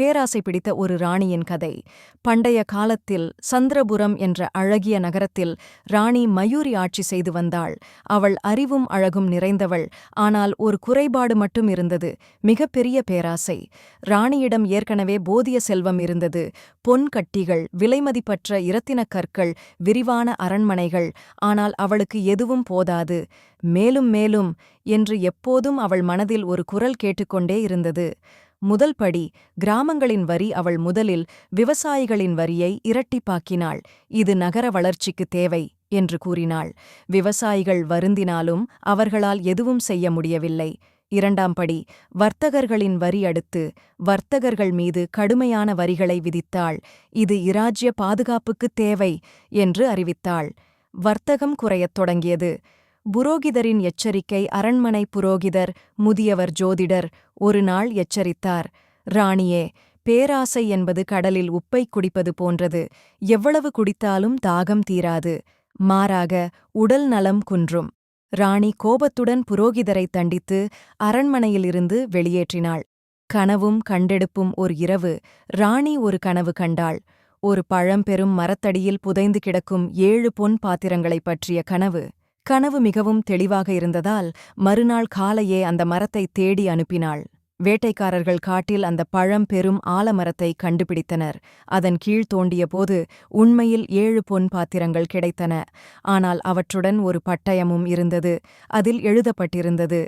பேராசை பிடித்த ஒரு ராணியின் கதை. பண்டைய காலத்தில் சந்திரபுரம் என்ற அழகிய நகரத்தில் ராணி மயூரி ஆட்சி செய்து வந்தாள். அவள் அறிவும் அழகும் நிறைந்தவள். ஆனால் ஒரு குறைபாடு மட்டும் இருந்தது. மிகப்பெரிய பேராசை. ராணியிடம் ஏற்கனவே போதிய செல்வம் இருந்தது. பொன் கட்டிகள் விலைமதிப்பற்ற இரத்தினக் கற்கள் விரிவான அரண்மனைகள். ஆனால் அவளுக்கு எதுவும் போதாது. மேலும் மேலும் என்று எப்போதும் அவள் மனதில் ஒரு குரல் கேட்டுக்கொண்டே இருந்தது. முதல் படி கிராமங்களின் வரி அவள் முதலில் விவசாயிகளின் வரியை இரட்டிப்பாக்கினாள். இது நகர வளர்ச்சிக்கு தேவை என்று கூறினாள். விவசாயிகள் வருந்தினாலும் அவர்களால் எதுவும் செய்ய முடியவில்லை. இரண்டாம் படி வர்த்தகர்களின் வரி அடுத்து வர்த்தகர்கள் மீது கடுமையான வரிகளை விதித்தாள். இது இராஜ்ய பாதுகாப்புக்குத் தேவை என்று அறிவித்தாள். வர்த்தகம் குறையத் தொடங்கியது. புரோகிதரின் எச்சரிக்கை அரண்மனை புரோகிதர் முதியவர் ஜோதிடர் ஒரு நாள் எச்சரித்தார். ராணியே பேராசை என்பது கடலில் உப்பை குடிப்பது போன்றது. எவ்வளவு குடித்தாலும் தாகம் தீராது. மாறாக உடல் நலம் குன்றும். ராணி கோபத்துடன் புரோகிதரை தண்டித்து அரண்மனையிலிருந்து வெளியேற்றினாள். கனவும் கண்டெடுப்பும் ஒரு இரவு. ராணி ஒரு கனவு கண்டாள். ஒரு பழம்பெரும் மரத்தடியில் புதைந்து கிடக்கும் ஏழு பொன் பாத்திரங்களைப் பற்றிய கனவு. கனவு மிகவும் தெளிவாக இருந்ததால் மறுநாள் காலையே அந்த மரத்தை தேடி அனுப்பினாள். வேட்டைக்காரர்கள் காட்டில் அந்த பழம் பெரும் ஆலமரத்தை கண்டுபிடித்தனர். அதன் கீழ் தோண்டியபோது உண்மையில் ஏழு பொன் பாத்திரங்கள் கிடைத்தன. ஆனால் அவற்றுடன் ஒரு பட்டயமும் இருந்தது. அதில் எழுதப்பட்டிருந்தது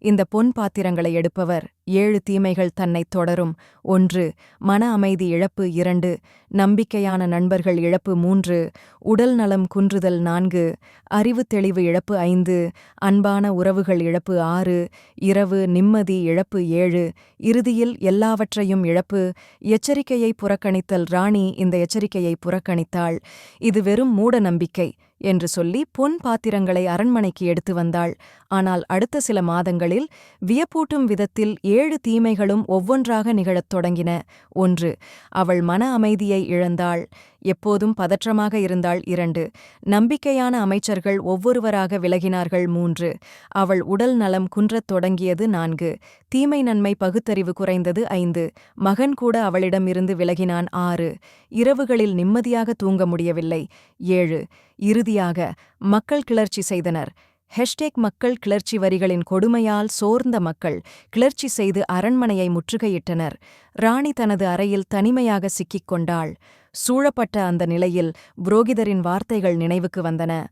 இந்த பொன் பாத்திரங்களை எடுப்பவர் ஏழு தீமைகள் தன்னைத் தொடரும். ஒன்று மன அமைதி இழப்பு. இரண்டு நம்பிக்கையான நண்பர்கள் இழப்பு. மூன்று உடல் நலம் குன்றுதல். நான்கு அறிவு தெளிவு இழப்பு. ஐந்து அன்பான உறவுகள் இழப்பு. ஆறு இரவு நிம்மதி இழப்பு. ஏழு இறுதியில் எல்லாவற்றையும் இழப்பு. எச்சரிக்கையை புறக்கணித்தல். ராணி இந்த எச்சரிக்கையை புறக்கணித்தாள். இது வெறும் மூட நம்பிக்கை என்று சொல்லி பொன் பாத்திரங்களை அரண்மனைக்கு எடுத்து வந்தாள். ஆனால் அடுத்த சில மாதங்களில் வியப்பூட்டும் விதத்தில் ஏழு தீமைகளும் ஒவ்வொன்றாக நிகழத் தொடங்கின. ஒன்று அவள் மன அமைதியை இழந்தாள். எப்போதும் பதற்றமாக இருந்தாள். இரண்டு நம்பிக்கையான அமைச்சர்கள் ஒவ்வொருவராக விலகினார்கள். மூன்று அவள் உடல் நலம் குன்றத் தொடங்கியது. நான்கு தீமை நன்மை பகுத்தறிவு குறைந்தது. ஐந்து மகன் கூட அவளிடமிருந்து விலகினான். ஆறு இரவுகளில் நிம்மதியாக தூங்க முடியவில்லை. ஏழு இறுதியாக மக்கள் கிளர்ச்சி செய்தனர். ஹெஷ்டேக் மக்கள் கிளர்ச்சி வரிகளின் கொடுமையால் சோர்ந்த மக்கள் கிளர்ச்சி செய்து அரண்மனையை முற்றுகையிட்டனர். ராணி தனது அறையில் தனிமையாக சிக்கிக் கொண்டாள். சூழப்பட்ட அந்த நிலையில் புரோகிதரின் வார்த்தைகள் நினைவுக்கு வந்தன.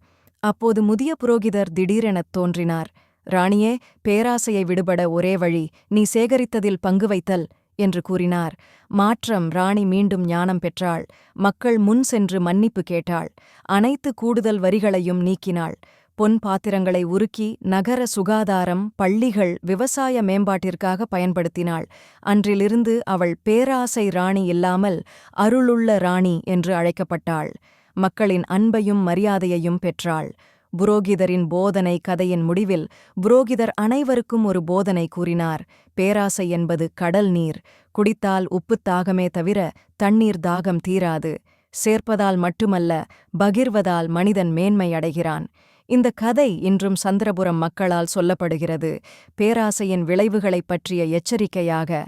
அப்போது முதிய புரோகிதர் திடீரெனத் தோன்றினார். ராணியே பேராசையை விடுபட ஒரே வழி நீ சேகரித்ததில் பங்கு வைத்தல் என்று கூறினார். மாற்றம் ராணி மீண்டும் ஞானம் பெற்றாள். மக்கள் முன் சென்று மன்னிப்பு கேட்டாள். அனைத்து கூடுதல் வரிகளையும் நீக்கினாள். பொன் பாத்திரங்களை உருக்கி நகர சுகாதாரம் பள்ளிகள் விவசாய மேம்பாட்டிற்காக பயன்படுத்தினாள். அன்றிலிருந்து அவள் பேராசை ராணி இல்லாமல் அருளுள்ள ராணி என்று அழைக்கப்பட்டாள். மக்களின் அன்பையும் மரியாதையையும் பெற்றாள். புரோகிதரின் போதனை கதையின் முடிவில் புரோகிதர் அனைவருக்கும் ஒரு போதனை கூறினார். பேராசை என்பது கடல் நீர். குடித்தால் உப்புத் தாகமே தவிர தண்ணீர் தாகம் தீராது. சேர்ப்பதால் மட்டுமல்ல பகிர்வதால் மனிதன் மேன்மை அடைகிறான். இந்த கதை இன்றும் சந்திரபுரம் மக்களால் சொல்லப்படுகிறது. பேராசையின் விளைவுகளைப் பற்றிய எச்சரிக்கையாக